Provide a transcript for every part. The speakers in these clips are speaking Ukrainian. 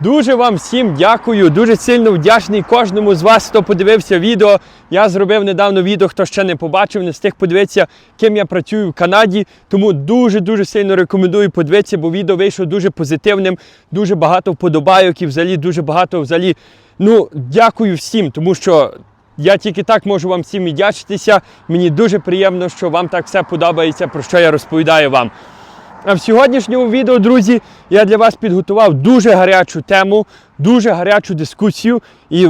Дуже вам всім дякую. Дуже сильно вдячний кожному з вас, хто подивився відео. Я зробив недавно відео, хто ще не побачив, не встиг подивитися, ким я працюю в Канаді. Тому дуже-дуже сильно рекомендую подивитися, бо відео вийшло дуже позитивним, дуже багато вподобайок і взагалі дуже багато взагалі. Ну, дякую всім, тому що я тільки так можу вам всім віддячитися. Мені дуже приємно, що вам так все подобається, про що я розповідаю вам. А в сьогоднішньому відео, друзі, я для вас підготував дуже гарячу тему, дуже гарячу дискусію. І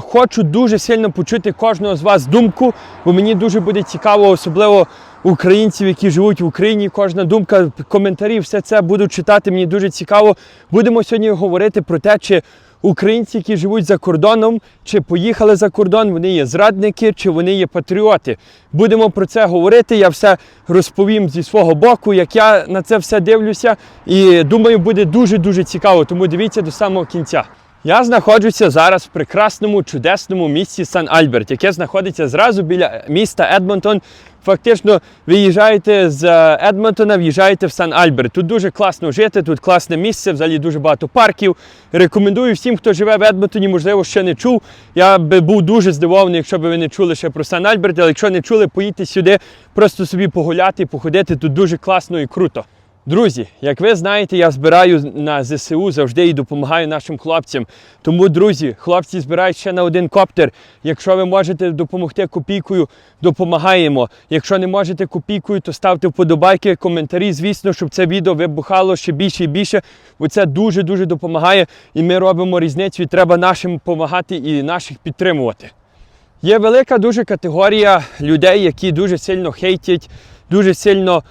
хочу дуже сильно почути кожного з вас думку, бо мені дуже буде цікаво, особливо українців, які живуть в Україні. Кожна думка, коментарі, все це буду читати. Мені дуже цікаво. Будемо сьогодні говорити про те, чи українці, які живуть за кордоном, чи поїхали за кордон, вони є зрадники, чи вони є патріоти. Будемо про це говорити. Я все розповім зі свого боку, як я на це все дивлюся. І думаю, буде дуже-дуже цікаво, тому дивіться до самого кінця. Я знаходжуся зараз в прекрасному, чудесному місті Сан-Альберт, яке знаходиться зразу біля міста Едмонтон. Фактично, виїжджаєте з е, Едмонтона, в'їжджаєте в Сан-Альберт. Тут дуже класно жити, тут класне місце, взагалі дуже багато парків. Рекомендую всім, хто живе в Едмонтоні, можливо, ще не чув. Я би був дуже здивований, якщо б ви не чули ще про Сан-Альберт, але якщо не чули, поїдьте сюди, просто собі погуляти, походити. Тут дуже класно і круто. Друзі, як ви знаєте, я збираю на ЗСУ завжди і допомагаю нашим хлопцям. Тому, друзі, хлопці збирають ще на один коптер. Якщо ви можете допомогти копійкою, допомагаємо. Якщо не можете копійкою, то ставте вподобайки, коментарі, звісно, щоб це відео вибухало ще більше і більше, бо це дуже-дуже допомагає. І ми робимо різницю, і треба нашим допомагати і наших підтримувати. Є велика дуже категорія людей, які дуже сильно хейтять, дуже сильно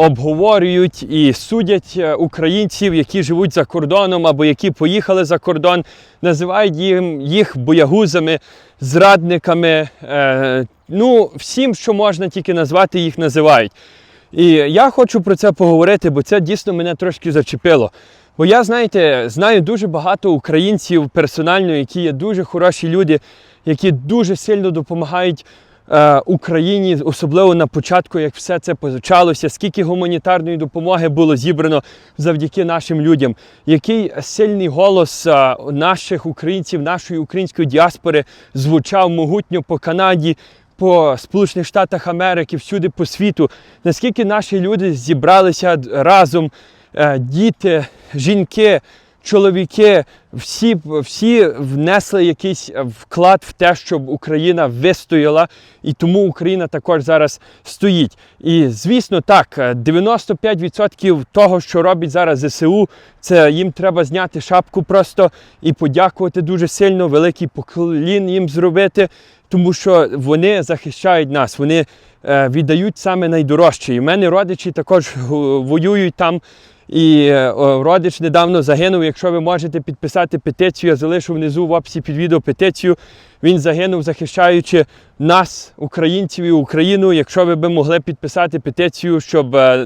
обговорюють і судять е, українців, які живуть за кордоном або які поїхали за кордон, називають їм їх боягузами, зрадниками. Е, ну, всім, що можна тільки назвати, їх називають. І я хочу про це поговорити, бо це дійсно мене трошки зачепило. Бо я, знаєте, знаю дуже багато українців персонально, які є дуже хороші люди, які дуже сильно допомагають Україні, особливо на початку, як все це почалося, скільки гуманітарної допомоги було зібрано завдяки нашим людям, який сильний голос е, наших українців, нашої української діаспори звучав могутньо по Канаді. По Сполучених Штатах Америки, всюди по світу, наскільки наші люди зібралися разом, е, діти, жінки, чоловіки, всі, всі внесли якийсь вклад в те, щоб Україна вистояла, і тому Україна також зараз стоїть. І звісно, так, е, 95% того, що робить зараз ЗСУ, це їм треба зняти шапку просто і подякувати дуже сильно, великий поклін їм зробити, тому що вони захищають нас, вони е, віддають саме найдорожче. І в мене родичі також воюють там. І е, родич недавно загинув. Якщо ви можете підписати петицію, я залишу внизу в описі під відео петицію. Він загинув, захищаючи нас, українців і Україну. Якщо ви би могли підписати петицію, щоб е,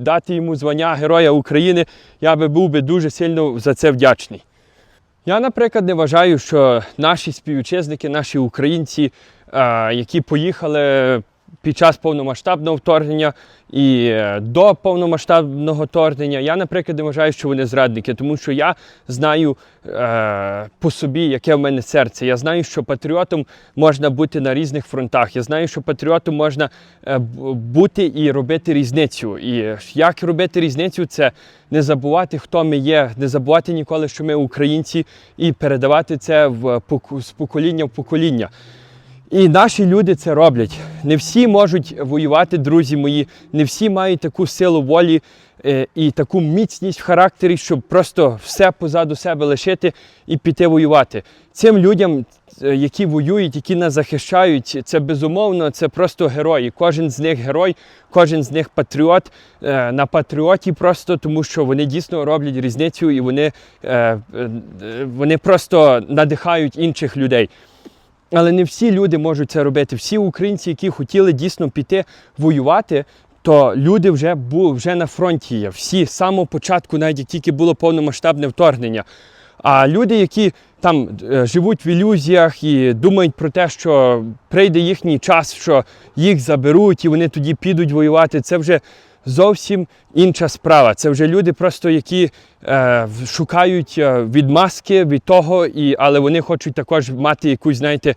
дати йому звання Героя України, я би був би дуже сильно за це вдячний. Я, наприклад, не вважаю, що наші співвітчизники, наші українці, е, які поїхали під час повномасштабного вторгнення і е, до повномасштабного вторгнення, я, наприклад, не вважаю, що вони зрадники, тому що я знаю е, по собі, яке в мене серце. Я знаю, що патріотом можна бути на різних фронтах. Я знаю, що патріотом можна е, бути і робити різницю. І як робити різницю, це не забувати, хто ми є, не забувати ніколи, що ми українці, і передавати це в з покоління в покоління. І наші люди це роблять. Не всі можуть воювати, друзі мої, не всі мають таку силу волі е, і таку міцність в характері, щоб просто все позаду себе лишити і піти воювати. Цим людям, е, які воюють, які нас захищають, це безумовно, це просто герої. Кожен з них герой, кожен з них патріот е, на патріоті, просто тому що вони дійсно роблять різницю і вони, вони просто надихають інших людей. Але не всі люди можуть це робити. Всі українці, які хотіли дійсно піти воювати, то люди вже були вже на фронті є. Всі з самого початку, навіть тільки було повномасштабне вторгнення. А люди, які там е, живуть в ілюзіях і думають про те, що прийде їхній час, що їх заберуть і вони тоді підуть воювати, це вже зовсім інша справа. Це вже люди, просто які е, шукають е, відмазки від того, і, але вони хочуть також мати якусь, знаєте,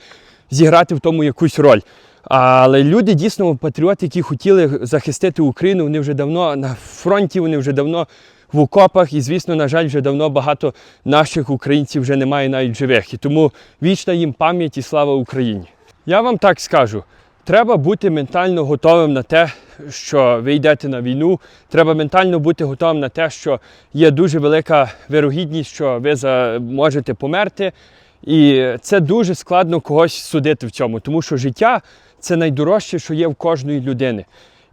зіграти в тому якусь роль. Але люди дійсно патріоти, які хотіли захистити Україну, вони вже давно на фронті, вони вже давно в окопах, і, звісно, на жаль, вже давно багато наших українців вже немає навіть живих. І тому вічна їм пам'ять і слава Україні. Я вам так скажу. Треба бути ментально готовим на те, що ви йдете на війну. Треба ментально бути готовим на те, що є дуже велика вирогідність, що ви можете померти. І це дуже складно когось судити в цьому, тому що життя це найдорожче, що є в кожної людини.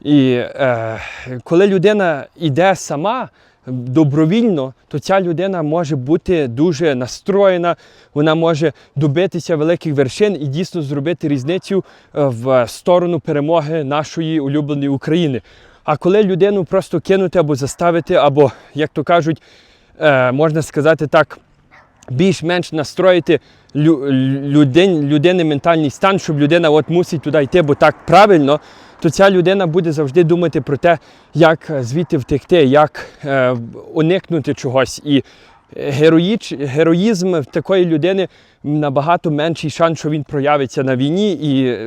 І е, коли людина йде сама добровільно, то ця людина може бути дуже настроєна, вона може добитися великих вершин і дійсно зробити різницю е, в сторону перемоги нашої улюбленої України. А коли людину просто кинути або заставити, або, як то кажуть, е, можна сказати так, більш-менш настроїти лю, людин, людини ментальний стан, щоб людина от мусить туди йти, бо так правильно, то ця людина буде завжди думати про те, як е, звідти втекти, як е, уникнути чогось. І героїч, героїзм такої людини набагато менший шанс, що він проявиться на війні, і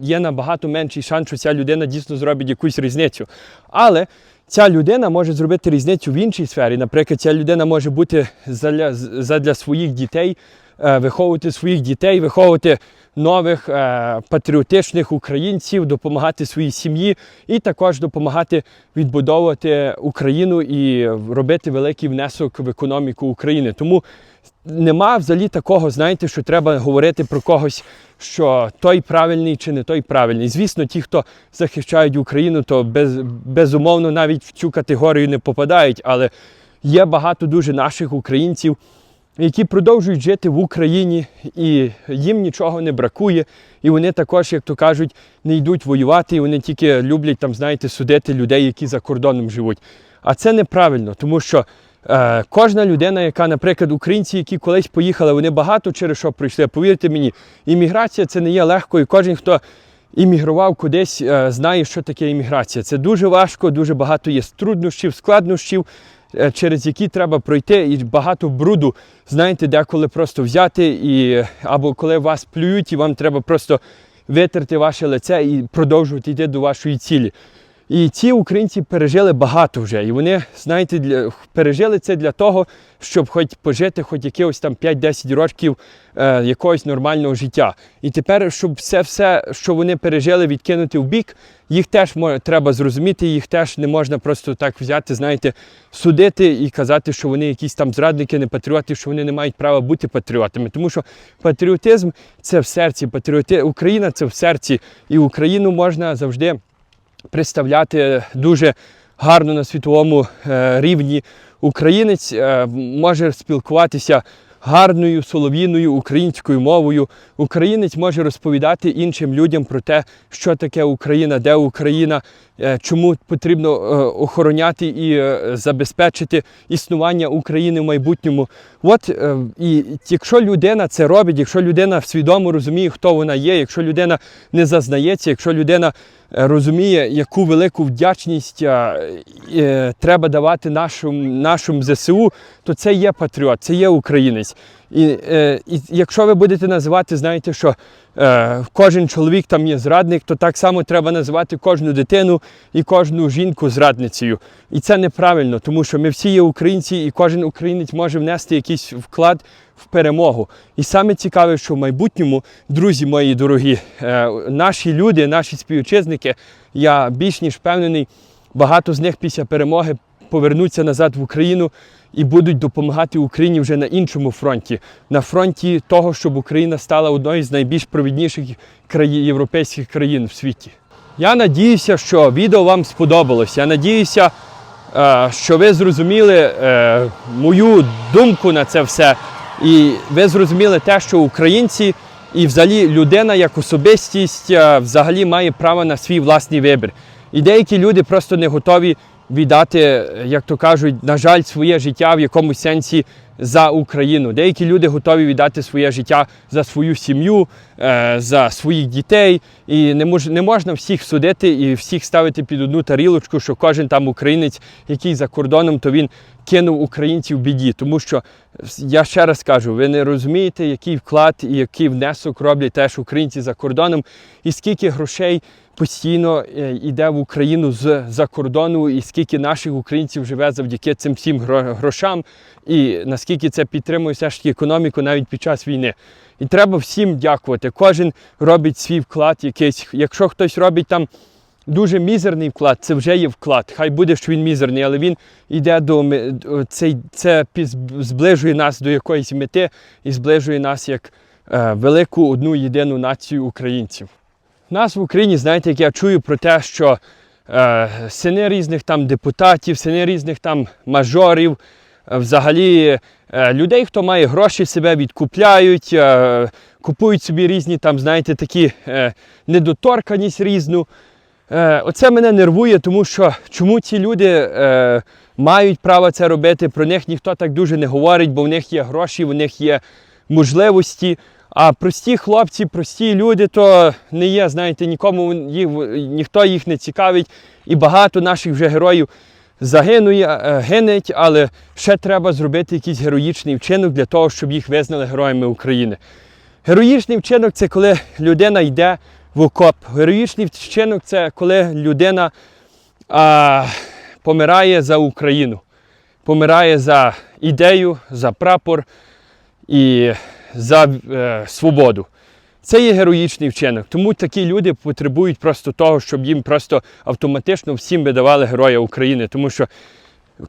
є набагато менший шанс, що ця людина дійсно зробить якусь різницю. Але ця людина може зробити різницю в іншій сфері. Наприклад, ця людина може бути задля, задля своїх дітей, е, виховувати своїх дітей, виховувати нових е, патріотичних українців, допомагати своїй сім'ї і також допомагати відбудовувати Україну і робити великий внесок в економіку України. Тому нема взагалі такого, знаєте, що треба говорити про когось, що той правильний чи не той правильний. Звісно, ті, хто захищають Україну, то без, безумовно навіть в цю категорію не попадають, але є багато дуже наших українців, які продовжують жити в Україні, і їм нічого не бракує. І вони також, як то кажуть, не йдуть воювати, і вони тільки люблять там, знаєте, судити людей, які за кордоном живуть. А це неправильно, тому що е, кожна людина, яка, наприклад, українці, які колись поїхали, вони багато через що пройшли. Повірте мені, імміграція це не є легко, і кожен, хто іммігрував кудись, е, знає, що таке імміграція. Це дуже важко, дуже багато є труднощів, складнощів, через які треба пройти, і багато бруду, знаєте, деколи просто взяти, і, або коли вас плюють, і вам треба просто витерти ваше лице і продовжувати йти до вашої цілі. І ці українці пережили багато вже. І вони, знаєте, для, пережили це для того, щоб хоч пожити хоч якихось там 5-10 років е, якогось нормального життя. І тепер, щоб все, все, що вони пережили, відкинути в бік, їх теж мо- треба зрозуміти, їх теж не можна просто так взяти, знаєте, судити і казати, що вони якісь там зрадники, не патріоти, що вони не мають права бути патріотами. Тому що патріотизм це в серці, патріоти... Україна це в серці, і Україну можна завжди представляти дуже гарно на світовому е, рівні. Українець е, може спілкуватися гарною солов'їною українською мовою. Українець може розповідати іншим людям про те, що таке Україна, де Україна, чому потрібно е, охороняти і е, забезпечити існування України в майбутньому. От е, і якщо людина це робить, якщо людина свідомо розуміє, хто вона є, якщо людина не зазнається, якщо людина е, розуміє, яку велику вдячність е, е, треба давати нашому, нашому ЗСУ, то це є патріот, це є українець. І, е, і якщо ви будете називати, знаєте, що е, кожен чоловік там є зрадник, то так само треба називати кожну дитину і кожну жінку зрадницею. І це неправильно, тому що ми всі є українці, і кожен українець може внести якийсь вклад в перемогу. І саме цікаве, що в майбутньому, друзі мої дорогі, е, наші люди, наші співвітчизники, я більш ніж впевнений, багато з них після перемоги повернуться назад в Україну і будуть допомагати Україні вже на іншому фронті, на фронті того, щоб Україна стала одною з найбільш провідніших країн, європейських країн в світі. Я надіюся, що відео вам сподобалось. Я надіюся, е, що ви зрозуміли е, мою думку на це все. І ви зрозуміли те, що українці і взагалі людина як особистість е, взагалі має право на свій власний вибір. І деякі люди просто не готові віддати, як то кажуть, на жаль, своє життя в якомусь сенсі за Україну. Деякі люди готові віддати своє життя за свою сім'ю, е, за своїх дітей. І не мож, не можна всіх судити і всіх ставити під одну тарілочку, що кожен там українець, який за кордоном, то він кинув українців в біді. Тому що я ще раз кажу, ви не розумієте, який вклад і який внесок роблять теж українці за кордоном, і скільки грошей постійно е, йде в Україну з-за кордону, і скільки наших українців живе завдяки цим всім грошам, і наскільки це підтримує все ж таки економіку навіть під час війни. І треба всім дякувати. Кожен робить свій вклад якийсь. Якщо хтось робить там дуже мізерний вклад, це вже є вклад. Хай буде, що він мізерний, але він йде до ми- це зближує нас до якоїсь мети і зближує нас як е, велику одну єдину націю українців. Нас в Україні, знаєте, як я чую про те, що е, сини різних там депутатів, сини різних там мажорів, е, взагалі е, людей, хто має гроші, себе відкупляють, е, купують собі різні там, знаєте, такі е, недоторканість різну. Е, оце мене нервує, тому що чому ці люди е, мають право це робити, про них ніхто так дуже не говорить, бо в них є гроші, в них є можливості. А прості хлопці, прості люди, то не є, знаєте, нікому їх, ніхто їх не цікавить. І багато наших вже героїв загинує, е, гинеть, але ще треба зробити якийсь героїчний вчинок для того, щоб їх визнали героями України. Героїчний вчинок це коли людина йде в окоп. Героїчний вчинок це коли людина а, помирає за Україну, помирає за ідею, за прапор і за е, свободу. Це є героїчний вчинок. Тому такі люди потребують просто того, щоб їм просто автоматично всім видавали Героя України. Тому що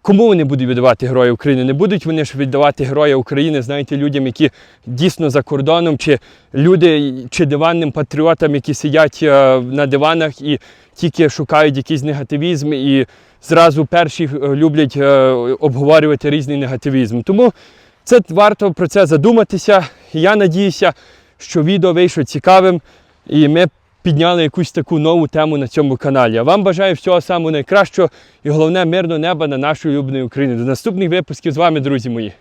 кому вони будуть віддавати Героя України? Не будуть вони ж віддавати Героя України, знаєте, людям, які дійсно за кордоном, чи люди, чи диванним патріотам, які сидять е, на диванах і тільки шукають якийсь негативізм і зразу перші е, люблять е, обговорювати різний негативізм. Тому це варто про це задуматися. Я надіюся, що відео вийшло цікавим і ми підняли якусь таку нову тему на цьому каналі. А вам бажаю всього самого найкращого і головне мирного неба на нашій улюбленій Україні. До наступних випусків з вами, друзі мої.